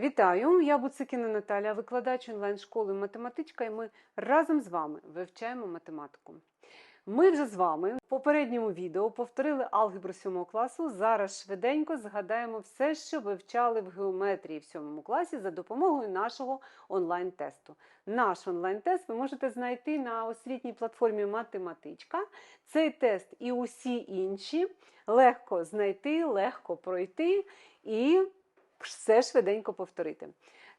Вітаю! Я Буцикіна Наталя, викладач онлайн-школи математичка, і ми разом з вами вивчаємо математику. Ми вже з вами в попередньому відео повторили алгебру 7 класу. Зараз швиденько згадаємо все, що вивчали в геометрії в 7 класі за допомогою нашого онлайн-тесту. Наш онлайн-тест ви можете знайти на освітній платформі Математичка. Цей тест і усі інші легко знайти, легко пройти і все швиденько повторити.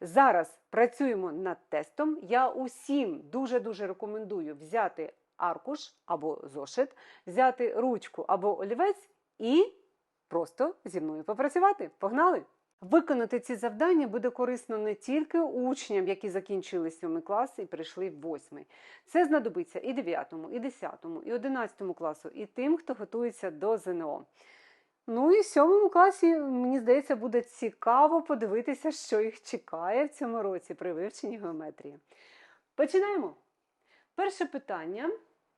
Зараз працюємо над тестом. Я усім дуже-дуже рекомендую взяти аркуш або зошит, взяти ручку або олівець і просто зі мною попрацювати. Погнали! Виконати ці завдання буде корисно не тільки учням, які закінчили 7 клас і прийшли в 8. Це знадобиться і 9, і 10, і 11 класу, і тим, хто готується до ЗНО. Ну і в сьомому класі, мені здається, буде цікаво подивитися, що їх чекає в цьому році при вивченні геометрії. Починаємо. Перше питання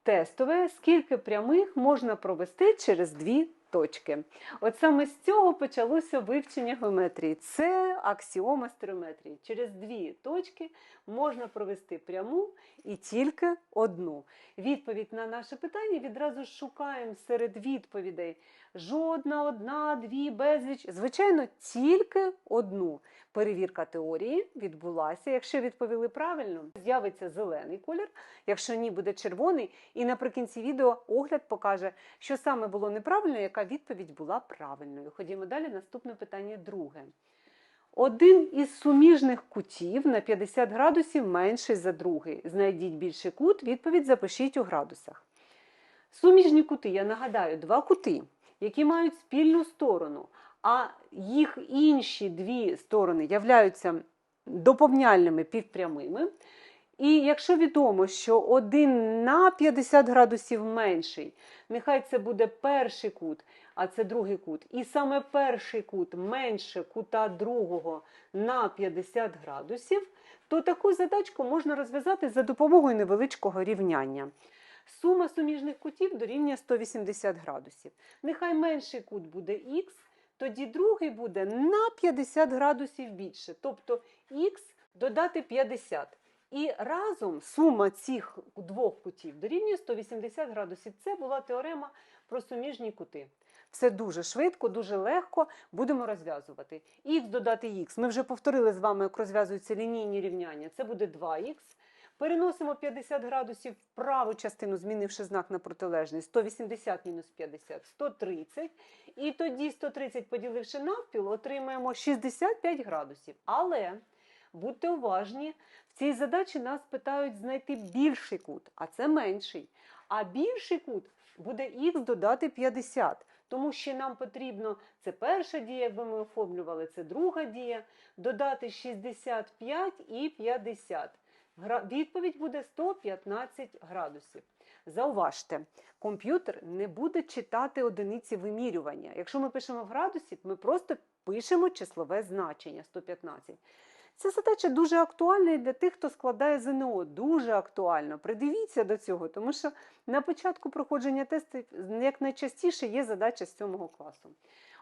тестове: скільки прямих можна провести через дві точки? От саме з цього почалося вивчення геометрії. Це аксіома стереометрії. Через дві точки можна провести пряму і тільки одну. Відповідь на наше питання відразу шукаємо серед відповідей. Жодна, одна, дві, безліч. Звичайно, тільки одну. Перевірка теорії відбулася. Якщо відповіли правильно, з'явиться зелений колір. Якщо ні, буде червоний. І наприкінці відео огляд покаже, що саме було неправильно, яка відповідь була правильною. Ходімо далі. Наступне питання друге. Один із суміжних кутів на 50 градусів менший за другий. Знайдіть більший кут, відповідь запишіть у градусах. Суміжні кути, я нагадаю, два кути, які мають спільну сторону, а їх інші дві сторони являються доповняльними півпрямими. І якщо відомо, що один на 50 градусів менший, нехай це буде перший кут, а це другий кут. І саме перший кут менше кута другого на 50 градусів, то таку задачку можна розв'язати за допомогою невеличкого рівняння. Сума суміжних кутів дорівнює 180 градусів. Нехай менший кут буде х, тоді другий буде на 50 градусів більше, тобто х додати 50. І разом сума цих двох кутів дорівнює 180 градусів. Це була теорема про суміжні кути. Все дуже швидко, дуже легко будемо розв'язувати. Х додати х. Ми вже повторили з вами, як розв'язуються лінійні рівняння. Це буде 2х. Переносимо 50 градусів в праву частину, змінивши знак на протилежний. 180 мінус 50 130. І тоді 130 поділивши навпіл, отримаємо 65 градусів. Але будьте уважні, в цій задачі нас питають знайти більший кут, а це менший. А більший кут буде х додати 50. Тому що нам потрібно, це перша дія, якби ми оформлювали, це друга дія, додати 65 і 50. Відповідь буде 115 градусів. Зауважте, комп'ютер не буде читати одиниці вимірювання. Якщо ми пишемо в градусів, ми просто пишемо числове значення 115. Ця задача дуже актуальна і для тих, хто складає ЗНО. Дуже актуально. Придивіться до цього, тому що на початку проходження тесту як найчастіше є задача з 7 класу.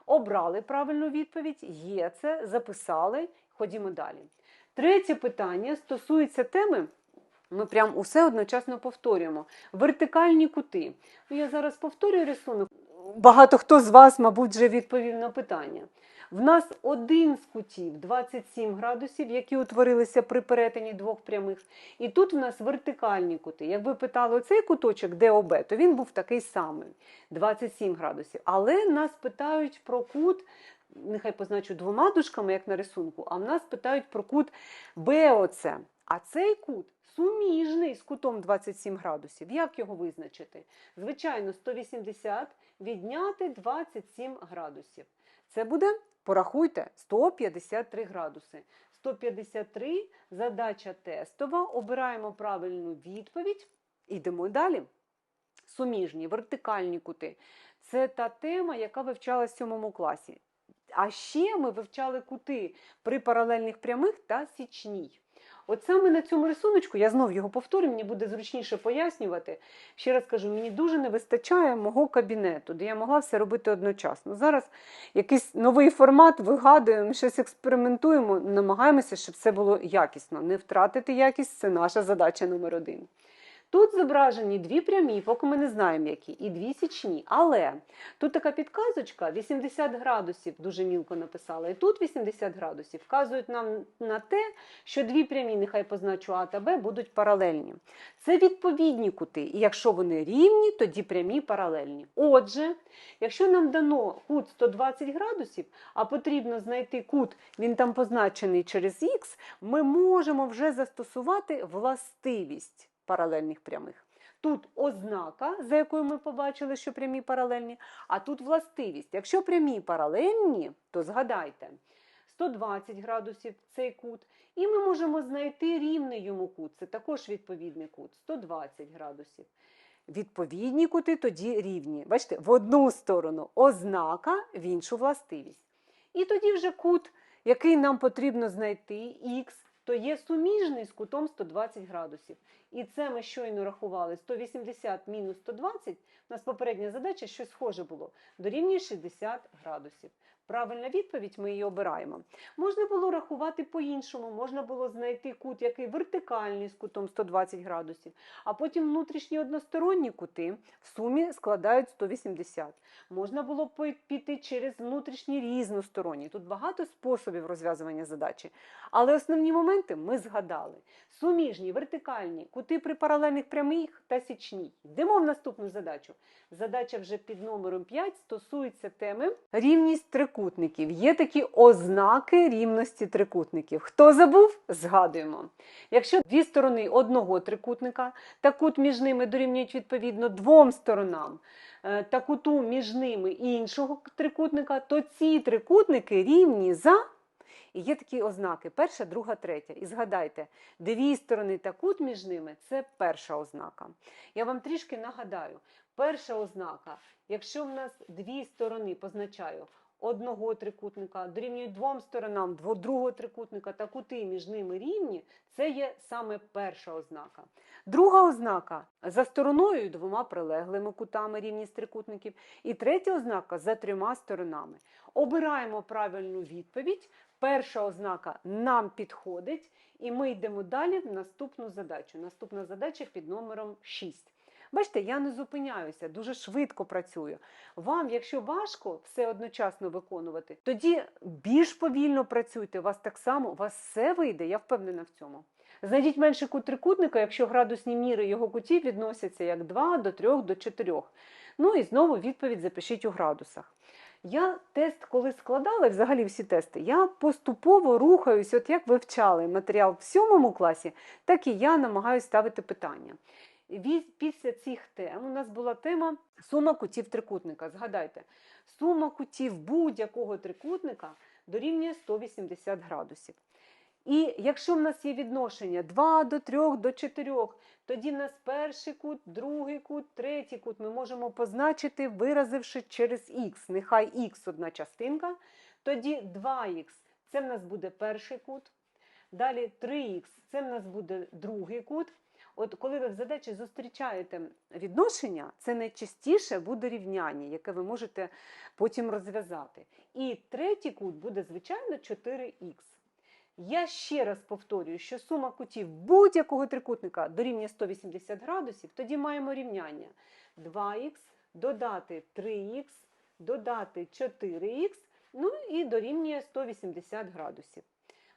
Обрали правильну відповідь, є це, записали, ходімо далі. Третє питання стосується теми. Ми прям усе одночасно повторюємо. Вертикальні кути. Ну, Я зараз повторюю рисунок. Багато хто з вас, мабуть, вже відповів на питання. В нас один з кутів 27 градусів, які утворилися при перетині двох прямих. І тут в нас вертикальні кути. Якби питали оцей куточок ДОБ, то він був такий самий 27 градусів. Але нас питають про кут, нехай позначу двома дужками, як на рисунку, а в нас питають про кут БОЦ. А цей кут суміжний з кутом 27 градусів. Як його визначити? Звичайно, 180 відняти 27 градусів. Це буде, порахуйте, 153 градуси. 153 задача тестова. Обираємо правильну відповідь. Йдемо далі. Суміжні, вертикальні кути. Це та тема, яка вивчалася в 7 класі. А ще ми вивчали кути при паралельних прямих та січній. От саме на цьому рисуночку, я знов його повторю, мені буде зручніше пояснювати. Ще раз кажу, мені дуже не вистачає мого кабінету, де я могла все робити одночасно. Зараз якийсь новий формат, вигадуємо, щось експериментуємо, намагаємося, щоб все було якісно. Не втратити якість це наша задача номер один. Тут зображені дві прямі, поки ми не знаємо які, і дві січні. Але тут така підказочка 80 градусів, дуже мілко написала, і тут 80 градусів вказують нам на те, що дві прямі, нехай позначу А та Б, будуть паралельні. Це відповідні кути, і якщо вони рівні, тоді прямі паралельні. Отже, якщо нам дано кут 120 градусів, а потрібно знайти кут, він там позначений через х, ми можемо вже застосувати властивість паралельних прямих. Тут ознака, за якою ми побачили, що прямі паралельні, а тут властивість. Якщо прямі паралельні, то згадайте, 120 градусів цей кут, і ми можемо знайти рівний йому кут. Це також відповідний кут 120 градусів. Відповідні кути тоді рівні. Бачите, в одну сторону ознака, в іншу властивість. І тоді вже кут, який нам потрібно знайти, х, то є суміжний з кутом 120 градусів. І це ми щойно рахували 180 мінус 120. У нас попередня задача щось схоже було. Дорівнює 60 градусів. Правильна відповідь ми її обираємо. Можна було рахувати по-іншому, можна було знайти кут, який вертикальний з кутом 120 градусів, а потім внутрішні односторонні кути в сумі складають 180. Можна було піти через внутрішні різносторонні. Тут багато способів розв'язування задачі. Але основні моменти ми згадали. Суміжні, вертикальні, кути при паралельних прямих та січній. Йдемо в наступну задачу. Задача вже під номером 5 стосується теми рівність трикутників. Є такі ознаки рівності трикутників. Хто забув? Згадуємо. Якщо дві сторони одного трикутника та кут між ними дорівнюють відповідно двом сторонам е, та куту між ними іншого трикутника, то ці трикутники рівні за. І є такі ознаки: перша, друга, третя. І згадайте, дві сторони та кут між ними це перша ознака. Я вам трішки нагадаю, перша ознака, якщо в нас дві сторони позначаю одного трикутника, дорівнюють двом сторонам другого трикутника та кути між ними рівні, це є саме перша ознака. Друга ознака за стороною двома прилеглими кутами рівність трикутників. І третя ознака за трьома сторонами. Обираємо правильну відповідь. Перша ознака нам підходить, і ми йдемо далі в наступну задачу. Наступна задача під номером 6. Бачите, я не зупиняюся, дуже швидко працюю. Вам, якщо важко все одночасно виконувати, тоді більш повільно працюйте. У вас так само, у вас все вийде, я впевнена в цьому. Знайдіть менший кут трикутника, якщо градусні міри його кутів відносяться як 2 до 3 до 4. Ну і знову відповідь запишіть у градусах. Я тест, коли складала, взагалі всі тести, я поступово рухаюсь, от як вивчали матеріал в сьомому класі, так і я намагаюся ставити питання. Після цих тем у нас була тема сума кутів трикутника. Згадайте, сума кутів будь-якого трикутника дорівнює 180 градусів. І якщо в нас є відношення 2 до 3 до 4, тоді в нас перший кут, другий кут, третій кут ми можемо позначити, виразивши через х. Нехай х одна частинка, тоді 2х це в нас буде перший кут. Далі 3х це в нас буде другий кут. От коли ви в задачі зустрічаєте відношення, це найчастіше буде рівняння, яке ви можете потім розв'язати. І третій кут буде, звичайно, 4х. Я ще раз повторюю, що сума кутів будь-якого трикутника дорівнює 180 градусів, тоді маємо рівняння 2х, додати 3х, додати 4х, ну і дорівнює 180 градусів.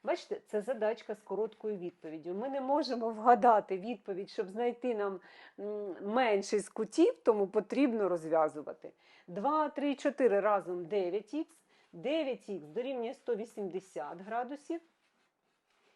Бачите, це задачка з короткою відповіддю. Ми не можемо вгадати відповідь, щоб знайти нам менший з кутів, тому потрібно розв'язувати. 2, 3, 4 разом 9х. 9х дорівнює 180 градусів.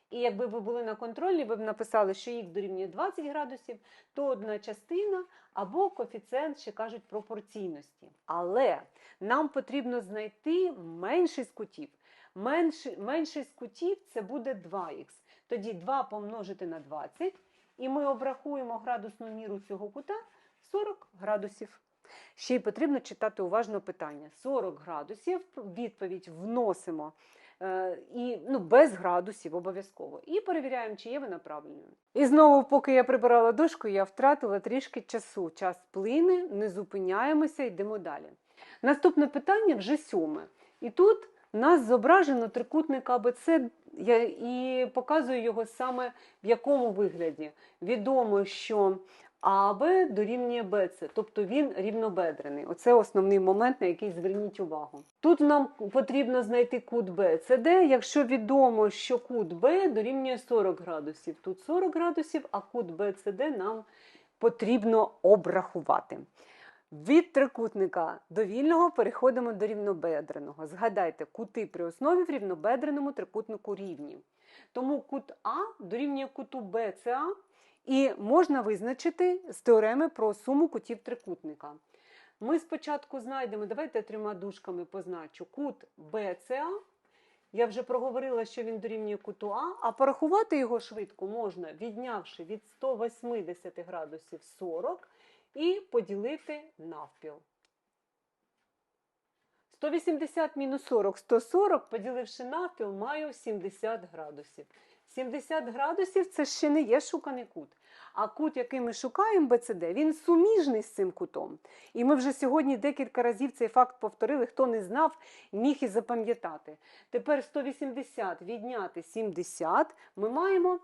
І якби ви були на контролі, ви б написали, що х дорівнює 20 градусів, то одна частина або коефіцієнт, ще кажуть, пропорційності. Але нам потрібно знайти менший з кутів. Менший, менший кутів це буде 2х. Тоді 2 помножити на 20, і ми обрахуємо градусну міру цього кута 40 градусів. Ще й потрібно читати уважно питання. 40 градусів, відповідь вносимо Е, і ну, без градусів обов'язково. І перевіряємо, чи є вона правильною. І знову, поки я прибирала дошку, я втратила трішки часу. Час плине, не зупиняємося, йдемо далі. Наступне питання вже сьоме. І тут нас зображено трикутник АБЦ, я і показую його саме в якому вигляді. Відомо, що АБ дорівнює БЦ, тобто він рівнобедрений. Оце основний момент, на який зверніть увагу. Тут нам потрібно знайти кут БЦД, якщо відомо, що кут Б дорівнює 40 градусів. Тут 40 градусів, а кут БЦД нам потрібно обрахувати. Від трикутника довільного переходимо до рівнобедреного. Згадайте, кути при основі в рівнобедреному трикутнику рівні. Тому кут А дорівнює куту БЦА і можна визначити з теореми про суму кутів трикутника. Ми спочатку знайдемо, давайте трьома дужками позначу кут БЦА. Я вже проговорила, що він дорівнює куту А, а порахувати його швидко можна, віднявши від 180 градусів 40 і поділити навпіл. 180 мінус 40, 140, поділивши навпіл, маю 70 градусів. 70 градусів це ще не є шуканий кут. А кут, який ми шукаємо, БЦД, він суміжний з цим кутом. І ми вже сьогодні декілька разів цей факт повторили. Хто не знав, міг і запам'ятати. Тепер 180 відняти 70 ми маємо.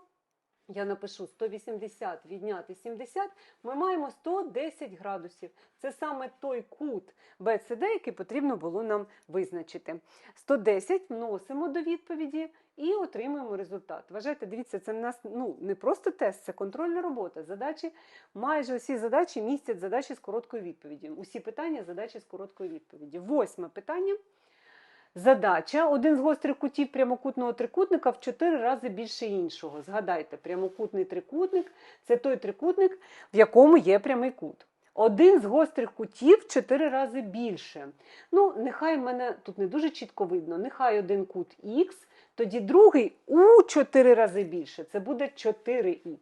Я напишу 180 відняти 70, ми маємо 110 градусів. Це саме той кут БЦД, який потрібно було нам визначити. 110 вносимо до відповіді і отримуємо результат. Вважайте, дивіться, це в нас ну, не просто тест, це контрольна робота. Задачі, майже усі задачі містять задачі з короткою відповіддю. Усі питання задачі з короткою відповіддю. Восьме питання. Задача один з гострих кутів прямокутного трикутника в 4 рази більше іншого. Згадайте, прямокутний трикутник це той трикутник, в якому є прямий кут. Один з гострих кутів в 4 рази більше. Ну, нехай в мене тут не дуже чітко видно, нехай один кут Х, тоді другий у 4 рази більше. Це буде 4х.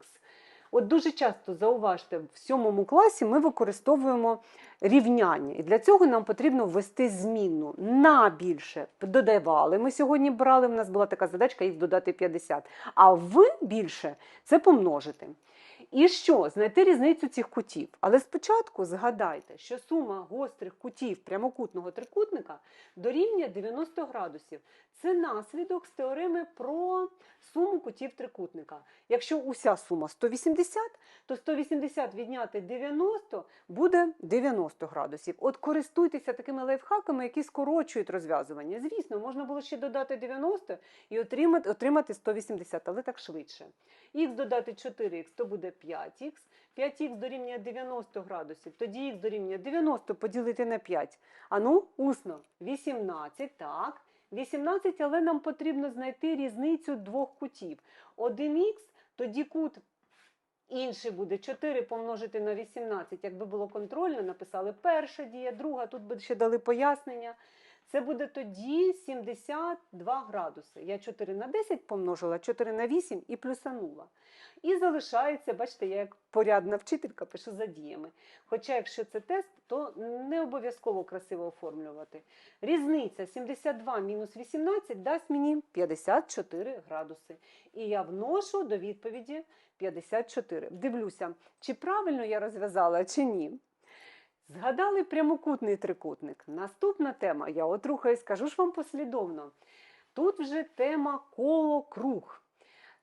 От дуже часто зауважте, в сьомому класі ми використовуємо рівняння. І для цього нам потрібно ввести змінну на більше. Додавали. Ми сьогодні брали, в нас була така задачка їх додати 50. А в більше це помножити. І що? Знайти різницю цих кутів. Але спочатку згадайте, що сума гострих кутів прямокутного трикутника дорівнює 90 градусів. Це наслідок з теореми про суму кутів трикутника. Якщо уся сума 180, то 180 відняти 90 буде 90 градусів. От користуйтеся такими лайфхаками, які скорочують розв'язування. Звісно, можна було ще додати 90 і отримати, отримати 180, але так швидше. Х додати 4х, то буде 5х. 5х дорівнює 90 градусів, тоді х дорівнює 90 поділити на 5. А ну, усно, 18, так. 18, але нам потрібно знайти різницю двох кутів. 1х, тоді кут інший буде 4 помножити на 18. Якби було контрольно, написали перша дія, друга, тут би ще дали пояснення. Це буде тоді 72 градуси. Я 4 на 10 помножила, 4 на 8 і плюсанула. І залишається, бачите, я як порядна вчителька пишу за діями. Хоча, якщо це тест, то не обов'язково красиво оформлювати. Різниця 72 мінус 18 дасть мені 54 градуси. І я вношу до відповіді 54. Дивлюся, чи правильно я розв'язала, чи ні. Згадали прямокутний трикутник. Наступна тема, я от рухаюсь, скажу ж вам послідовно. Тут вже тема коло-круг.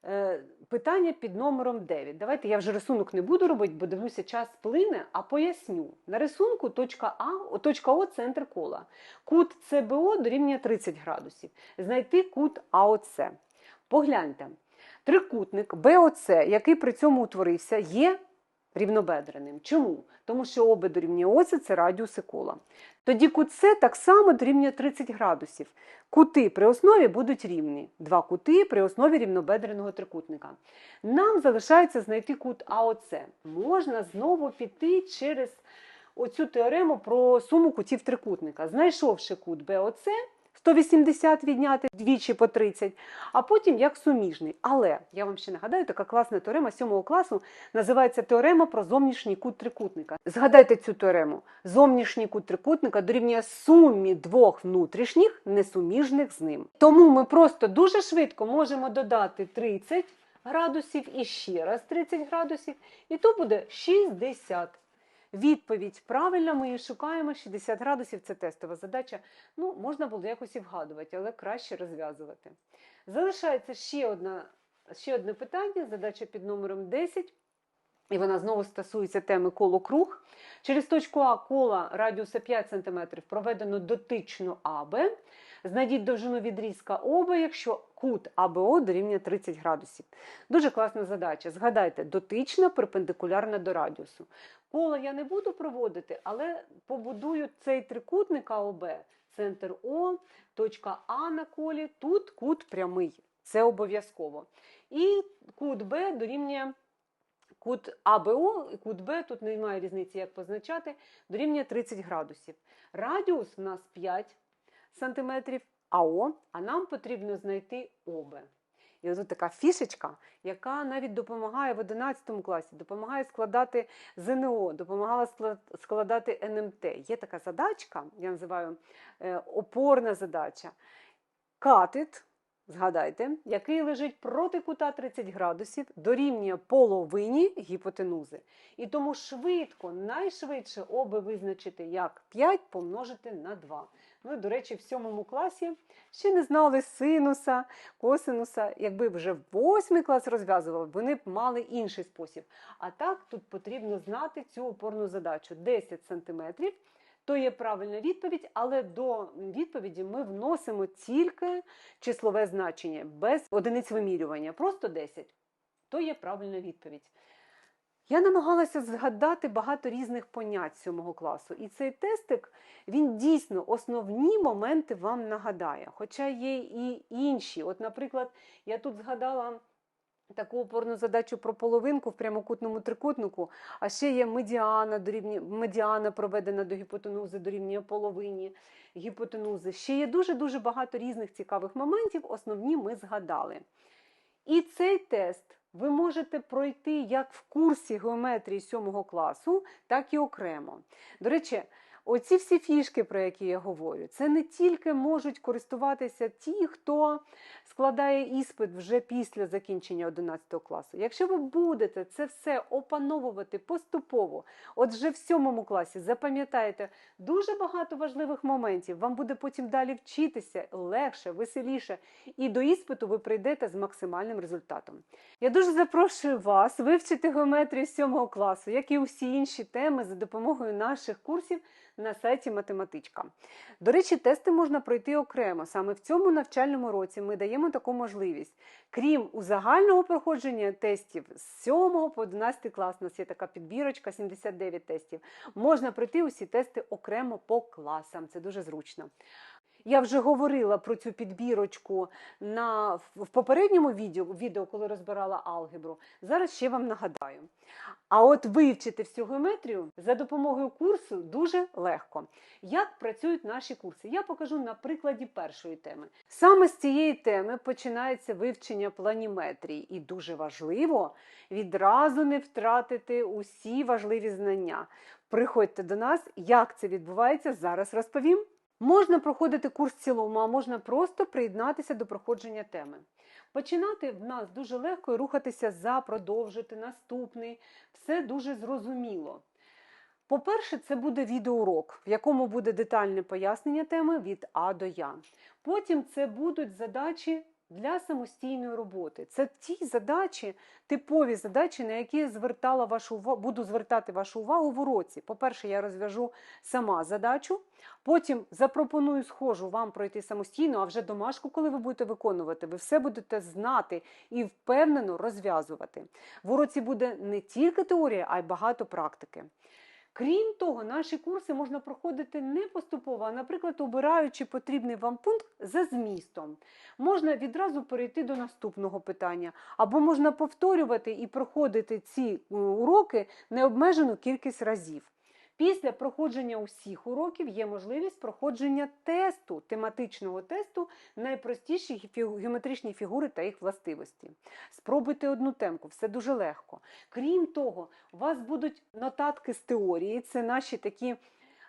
Е, питання під номером 9. Давайте я вже рисунок не буду робити, бо дивлюся, час плине, а поясню. На рисунку точка А, точка О центр кола. Кут СБО дорівнює 30 градусів. Знайти кут АОЦ. Погляньте, трикутник БОЦ, який при цьому утворився, є рівнобедреним. Чому? Тому що оби дорівнює це радіуси кола. Тоді кут С так само дорівнює 30 градусів. Кути при основі будуть рівні. Два кути при основі рівнобедреного трикутника. Нам залишається знайти кут АОЦ. Можна знову піти через оцю теорему про суму кутів трикутника. Знайшовши кут БОЦ, 180 відняти двічі по 30, а потім як суміжний. Але я вам ще нагадаю, така класна теорема 7 класу називається теорема про зовнішній кут трикутника. Згадайте цю теорему. Зовнішній кут трикутника дорівнює сумі двох внутрішніх, несуміжних з ним. Тому ми просто дуже швидко можемо додати 30 градусів і ще раз 30 градусів, і то буде 60. Відповідь правильна, ми її шукаємо. 60 градусів це тестова задача. Ну, можна було якось і вгадувати, але краще розв'язувати. Залишається ще, одна, ще одне питання, задача під номером 10. І вона знову стосується теми коло-круг. Через точку А кола радіуса 5 см проведено дотично АБ. Знайдіть довжину відрізка ОБ, якщо кут АБО дорівнює 30 градусів. Дуже класна задача. Згадайте, дотична перпендикулярна до радіусу. Коло я не буду проводити, але побудую цей трикутник АОБ, центр О, точка А на колі, тут кут прямий. Це обов'язково. І кут Б дорівнює кут АБО, і кут Б, тут немає різниці, як позначати, дорівнює 30 градусів. Радіус у нас 5 сантиметрів АО, а нам потрібно знайти ОБ. І ось така фішечка, яка навіть допомагає в 11 класі, допомагає складати ЗНО, допомагала складати НМТ. Є така задачка, я називаю е, опорна задача. Катет, згадайте, який лежить проти кута 30 градусів, дорівнює половині гіпотенузи. І тому швидко, найшвидше оби визначити як 5 помножити на 2. Ну, і, до речі, в сьомому класі ще не знали синуса, косинуса. Якби вже восьмий клас розв'язував, вони б мали інший спосіб. А так тут потрібно знати цю опорну задачу 10 сантиметрів. То є правильна відповідь, але до відповіді ми вносимо тільки числове значення без одиниць вимірювання, просто 10. То є правильна відповідь. Я намагалася згадати багато різних понять сьомого класу, і цей тестик він дійсно основні моменти вам нагадає. Хоча є і інші. От, наприклад, я тут згадала таку опорну задачу про половинку в прямокутному трикутнику, а ще є медіана, дорівнює, медіана проведена до гіпотенузи, дорівнює половині гіпотенузи. Ще є дуже-дуже багато різних цікавих моментів, основні ми згадали. І цей тест ви можете пройти як в курсі геометрії 7 класу, так і окремо. До речі, оці всі фішки, про які я говорю, це не тільки можуть користуватися ті, хто складає іспит вже після закінчення 11 класу. Якщо ви будете це все опановувати поступово, от вже в 7 класі запам'ятаєте дуже багато важливих моментів, вам буде потім далі вчитися легше, веселіше, і до іспиту ви прийдете з максимальним результатом. Я дуже запрошую вас вивчити геометрію 7 класу, як і усі інші теми за допомогою наших курсів на сайті Математичка. До речі, тести можна пройти окремо. Саме в цьому навчальному році ми даємо таку можливість. Крім узагального проходження тестів з 7 по 11 клас, у нас є така підбірочка, 79 тестів. Можна пройти усі тести окремо по класам. Це дуже зручно. Я вже говорила про цю підбірочку на, в попередньому відео, відео, коли розбирала алгебру. Зараз ще вам нагадаю. А от вивчити всю геометрію за допомогою курсу дуже легко. Як працюють наші курси? Я покажу на прикладі першої теми. Саме з цієї теми починається вивчення планіметрії, і дуже важливо відразу не втратити усі важливі знання. Приходьте до нас, як це відбувається, зараз розповім. Можна проходити курс в цілому, а можна просто приєднатися до проходження теми. Починати в нас дуже легко і рухатися за, продовжити наступний. Все дуже зрозуміло. По-перше, це буде відеоурок, в якому буде детальне пояснення теми від А до Я. Потім це будуть задачі для самостійної роботи. Це ті задачі, типові задачі, на які звертала вашу увагу, буду звертати вашу увагу в уроці. По-перше, я розв'яжу сама задачу, потім запропоную схожу вам пройти самостійно, а вже домашку, коли ви будете виконувати, ви все будете знати і впевнено розв'язувати. В уроці буде не тільки теорія, а й багато практики. Крім того, наші курси можна проходити не поступово, а, наприклад, обираючи потрібний вам пункт за змістом. Можна відразу перейти до наступного питання, або можна повторювати і проходити ці е, уроки необмежену кількість разів. Після проходження усіх уроків є можливість проходження тесту, тематичного тесту найпростіші геометричні фігури та їх властивості. Спробуйте одну темку, все дуже легко. Крім того, у вас будуть нотатки з теорії, це наші такі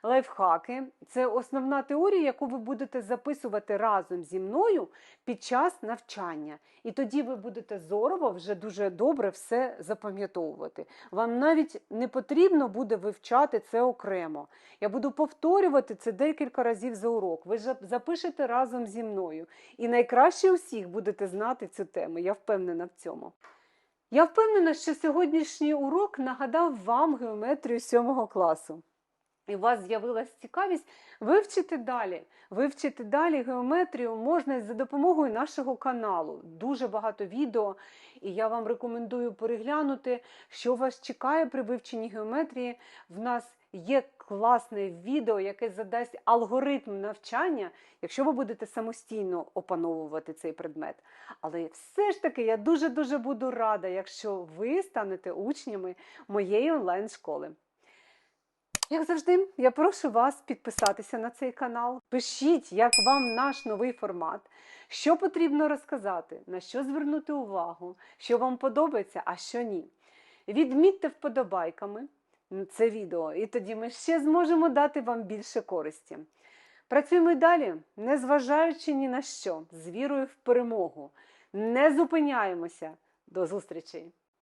лайфхаки. Це основна теорія, яку ви будете записувати разом зі мною під час навчання. І тоді ви будете зорово вже дуже добре все запам'ятовувати. Вам навіть не потрібно буде вивчати це окремо. Я буду повторювати це декілька разів за урок. Ви запишете разом зі мною. І найкраще усіх будете знати цю тему. Я впевнена в цьому. Я впевнена, що сьогоднішній урок нагадав вам геометрію сьомого класу. І у вас з'явилась цікавість вивчити далі. Вивчити далі геометрію можна за допомогою нашого каналу. Дуже багато відео, і я вам рекомендую переглянути, що вас чекає при вивченні геометрії. В нас є класне відео, яке задасть алгоритм навчання, якщо ви будете самостійно опановувати цей предмет. Але все ж таки я дуже-дуже буду рада, якщо ви станете учнями моєї онлайн-школи. Як завжди, я прошу вас підписатися на цей канал. Пишіть, як вам наш новий формат, що потрібно розказати, на що звернути увагу, що вам подобається, а що ні. Відмітьте вподобайками це відео, і тоді ми ще зможемо дати вам більше користі. Працюємо й далі, не зважаючи ні на що, з вірою в перемогу. Не зупиняємося. До зустрічей!